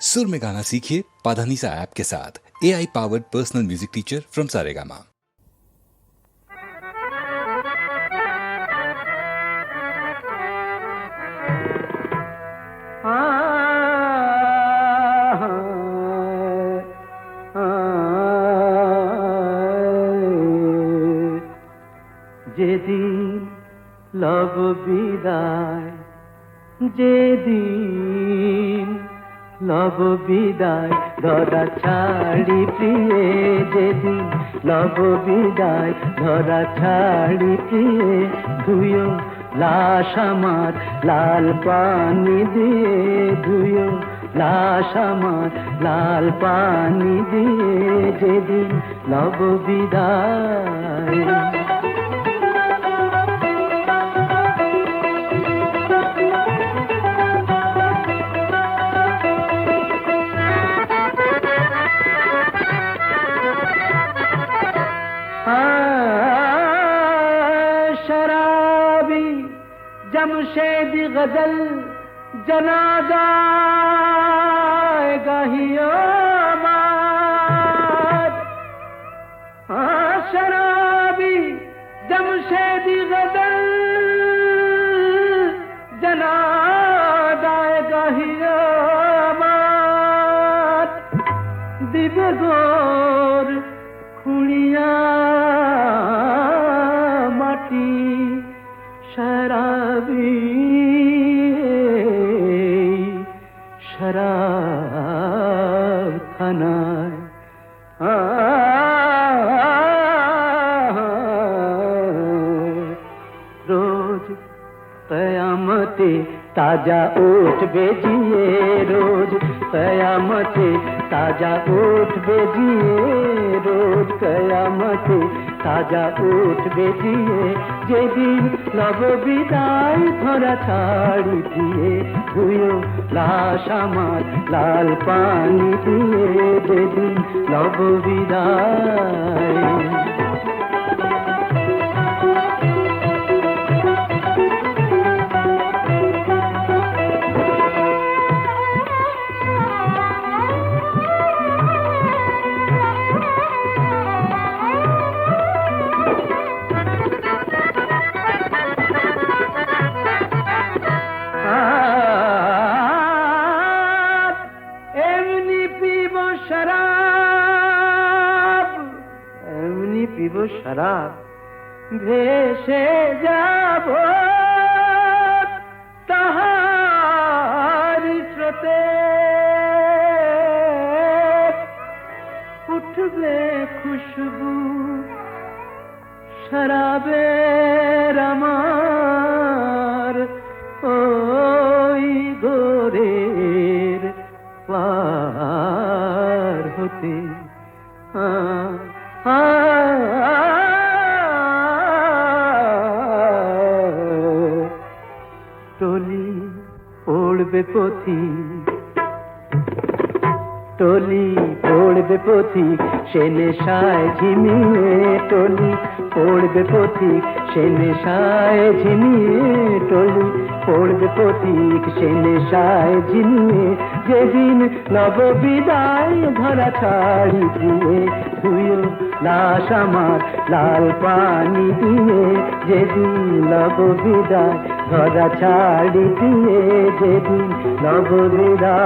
सुर में गाना सीखिए पाधानीसा ऐप के साथ A I powered personal music teacher from Saregama যেদিন লব বিদায় যেদিন লব বিদায়, ধরা ছাড়ি প্রিয়ে যেদিন। লব বিদায়, ধরা ছাড়ি প্রিয়ে, ধুয়ো লাশ আমার, লাল পানি দিয়ে ধুয়ো লাশ আমার, লাল পানি দিয়ে যেদিন লব বিদায়। যাবি জমশেদ গজল জনাজা গাহিয়া হ্যাঁ, শরাবি জমশেদি গদল জনাদায় গাহিয়া দিবগোর খুঁড়িয়া শরাবি শরাব খানায় রোজ কয়ামতে তাজা উঠবে জিয়ে রোজ কয়ামতে তাজা উঠবে জিয়ে রোজ কয়ামতে, তাজা উঠবে দিয়ে যেদিন লব বিদায় ধরা ছাড়ি দিয়ে, ধুয়ো লাশ আমার লাল পানি দিয়ে যেদিন লব বিদায়। পিব শরাব। ভেসে যাব তাহার স্রোতে। উঠবে খুশবু শরাবের আমার ওই গোরের পার হতে। আ, টলি পড়বে পথি। টলি পড়বে পথিক সে নেশায় ঝিমিয়ে টলি পড়বে পথিক সে নেশায় ঝিমিয়ে টলি পড়বে পথিক সে নেশায় ঝিমিয়ে। যেদিন নব বিদায় ধরা ছাড়ি দিয়ে ধুয়ো লাশ আমার লাল পানি দিয়ে যেদিন লব বিদায় ধরা ছাড়ি দিয়ে যেদিন লব বিদায়।